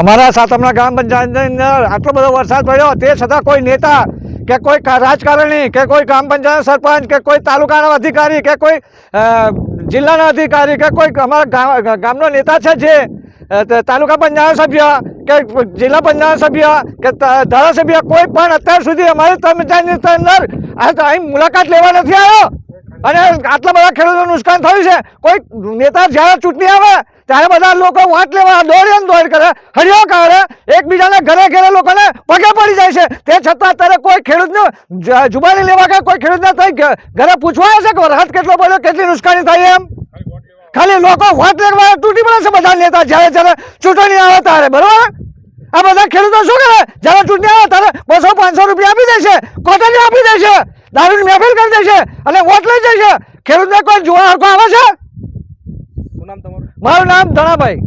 અમારા સાતમના ગ્રામ પંચાયતની અંદર આટલો બધો વરસાદ પડ્યો. તે છતાં કોઈ નેતા કે કોઈ રાજકારણી કે કોઈ ગ્રામ પંચાયત સરપંચ કે કોઈ તાલુકાના અધિકારી કે કોઈ જિલ્લાના અધિકારી કે કોઈ અમારા ગામ- ગામનો નેતા છે જે તાલુકા પંચાયત સભ્ય કે જિલ્લા પંચાયત સભ્ય કે ધારાસભ્ય કોઈ પણ અત્યાર સુધી અમારી પંચાયતની અંદર અહીં મુલાકાત લેવા નથી આવ્યો. અને આટલા બધા ખેડૂતોનું નુકસાન થયું છે. કોઈ નેતા જ્યારે ચૂંટણી આવે, ત્યારે બધા લોકો વાટ લેવા દોડ એમ દોડ કરે હરિયો કરે એકબીજાના ઘરે ઘરે લોકોને પગે પડી જાય છે. તે છતાં અત્યારે કોઈ ખેડૂતને જુબાની લેવા કે કોઈ ખેડૂતને થઈ ઘરે પૂછવા છે કે વરસાદ કેટલો પડ્યો, કેટલી નુકસાની થઈ એમ? ખાલી લોકો વાટ લેવા તૂટી પડે છે બધા નેતા જ્યારે જ્યારે ચૂંટણી આવે ત્યારે, બરોબર? આ બધા ખેડૂતો શું કરે? જ્યારે ચૂંટણી આવે ત્યારે બસો પાંચસો રૂપિયા આપી દે છે કોટન આપી દે છે. દારૂની મહેફિલ કરી દેશે અને વોટ લઈ જાય છે ખેડૂતને કોઈ જોવા હરખો આવે છે? શું નામ તમારું? મારું નામ ધણાભાઈ.